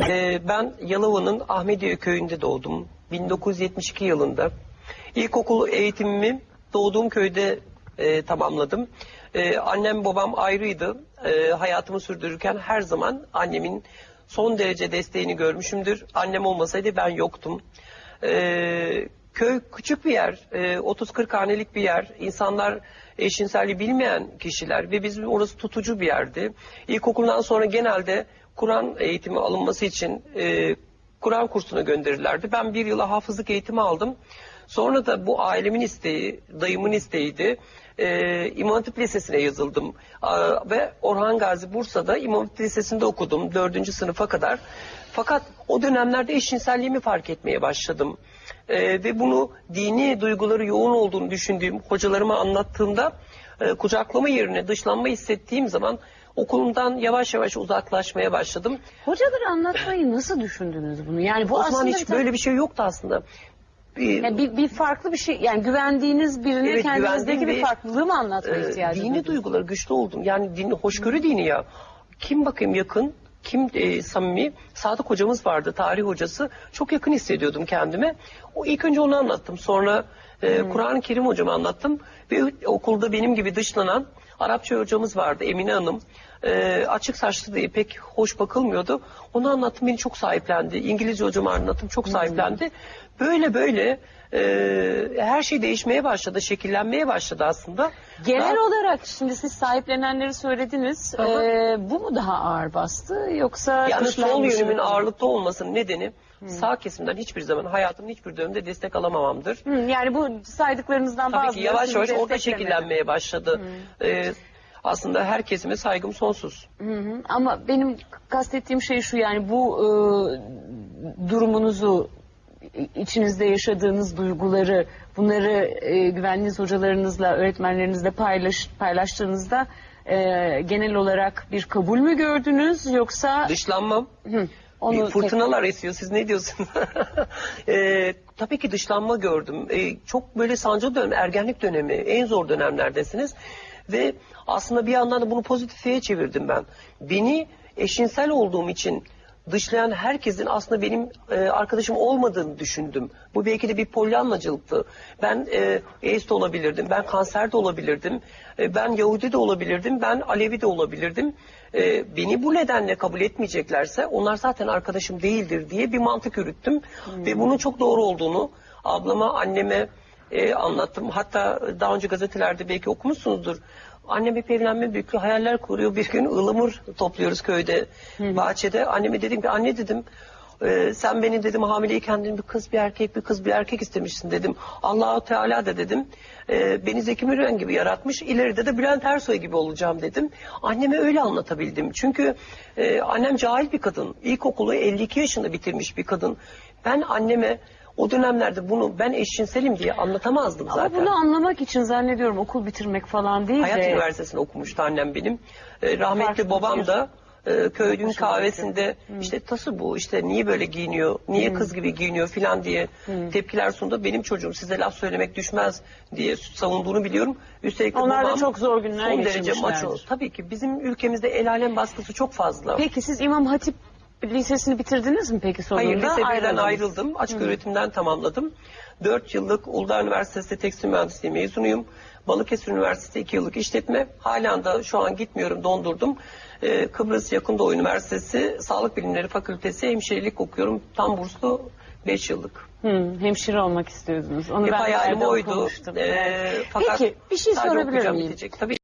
Ee, ben Yalova'nın Ahmediye köyünde doğdum. 1972 yılında. İlkokul eğitimimi doğduğum köyde e, tamamladım. Ee, annem babam ayrıydı. Ee, hayatımı sürdürürken her zaman annemin son derece desteğini görmüşümdür. Annem olmasaydı ben yoktum. Ee, köy küçük bir yer, e, 30-40 hanelik bir yer. İnsanlar eşcinselliği bilmeyen kişiler ve bizim orası tutucu bir yerdi. İlkokuldan sonra genelde Kur'an eğitimi alınması için e, Kur'an kursuna gönderirlerdi. Ben bir yıla hafızlık eğitimi aldım. Sonra da bu ailemin isteği, dayımın isteğiydi. E, İmam Hatip Lisesi'ne yazıldım. Aa, ve Orhan Gazi Bursa'da İmam Hatip Lisesi'nde okudum. Dördüncü sınıfa kadar. Fakat o dönemlerde eşcinselliğimi fark etmeye başladım. E, ve bunu dini duyguları yoğun olduğunu düşündüğüm hocalarıma anlattığımda e, kucaklama yerine dışlanma hissettiğim zaman okulumdan yavaş yavaş uzaklaşmaya başladım. Hocaları anlatmayı nasıl düşündünüz bunu? Yani bu o zaman hiç böyle bir şey yoktu aslında. Bir, Yani bir, bir farklı bir şey yani güvendiğiniz birine Evet, kendinizdeki bir farklılığı mı anlatma e, ihtiyacı dini duydunuz? duyguları güçlü oldum. Yani din, hoşgörü dini ya. Kim bakayım yakın, kim e, samimi. Sadık hocamız vardı, tarih hocası. Çok yakın hissediyordum kendime. O ilk önce onu anlattım. Sonra e, Kur'an-ı Kerim hocama anlattım. Ve okulda benim gibi dışlanan Arapça hocamız vardı, Emine Hanım. E, açık saçlı diye pek hoş bakılmıyordu. Onu anlattım, beni çok sahiplendi. İngilizce hocama anlattım, çok sahiplendi. Böyle böyle e, her şey değişmeye başladı, şekillenmeye başladı aslında. Genel olarak şimdi siz sahiplenenleri söylediniz. Ee, bu mu daha ağır bastı yoksa Yani sol dışlanmış yönümün mı? ağırlıkta olmasının nedeni sağ kesimden hiçbir zaman hayatımın hiçbir döneminde destek alamamamdır. Hı, yani bu saydıklarınızdan Tabii bazıları ki yavaş sizi yavaş orada desteklemedi. şekillenmeye başladı. Ee, aslında her kesime saygım sonsuz. Hı hı. Ama benim kastettiğim şey şu yani bu e, durumunuzu içinizde yaşadığınız duyguları bunları e, güvenliğiniz hocalarınızla öğretmenlerinizle paylaş, paylaştığınızda e, genel olarak bir kabul mü gördünüz yoksa Dışlanmam. Hı, onu Bir fırtınalar esiyor. Siz ne diyorsunuz? Ee, tabii ki dışlanma gördüm. Ee, çok böyle sancılı dönem, ergenlik dönemi. En zor dönemlerdesiniz. Ve aslında bir yandan da bunu pozitife çevirdim ben. Beni eşcinsel olduğum için dışlayan herkesin aslında benim e, arkadaşım olmadığını düşündüm. Bu belki de bir polyanlacılıktı. Ben e, ateist de olabilirdim, ben kanser de olabilirdim, e, ben Yahudi de olabilirdim, ben Alevi de olabilirdim. E, beni bu nedenle kabul etmeyeceklerse onlar zaten arkadaşım değildir diye bir mantık yürüttüm. Ve bunun çok doğru olduğunu ablama, anneme e, anlattım. Hatta daha önce gazetelerde belki okumuşsunuzdur. Annem hep evlenme büyük hayaller kuruyor. Bir gün ılamur topluyoruz köyde, bahçede. Anneme dedim ki anne dedim e, sen beni dedim hamileyken dedim, bir kız bir erkek bir kız bir erkek istemişsin dedim. Allahu Teala da dedim e, beni Zeki Müren gibi yaratmış. İleride de Bülent Ersoy gibi olacağım dedim. Anneme öyle anlatabildim. Çünkü e, annem cahil bir kadın. İlkokulu 52 yaşında bitirmiş bir kadın. Ben anneme o dönemlerde bunu ben eşcinselim diye anlatamazdım ama zaten. bunu anlamak için zannediyorum okul bitirmek falan değil Hayat de Üniversitesi'nde okumuştu annem benim. Ee, rahmetli babam da e, köylünün Hoşuma kahvesinde işte tası bu işte niye böyle giyiniyor, niye kız gibi giyiniyor filan diye tepkiler sundu. Benim çocuğum size laf söylemek düşmez diye savunduğunu biliyorum. Üstelik de Onlar da babam çok zor günler son derece geçirmişlerdir. maço. Tabii ki bizim ülkemizde el alem baskısı çok fazla. Peki siz İmam Hatip Lisesi'ni bitirdiniz mi peki sonunda? Hayır lise birden ayrıldım. Açık öğretimden tamamladım. 4 yıllık Uludağ Üniversitesi Tekstil Mühendisliği mezunuyum. Balıkesir Üniversitesi 2 yıllık işletme. Halen da şu an gitmiyorum dondurdum. Ee, Kıbrıs Yakın Doğu Üniversitesi Sağlık Bilimleri Fakültesi hemşirelik okuyorum. Tam burslu 5 yıllık. Hı, hemşire olmak istiyordunuz. Onu Hep ben hayalim oydu. Ee, fakat Peki bir şey sorabilir miyim? bitecek. Tabii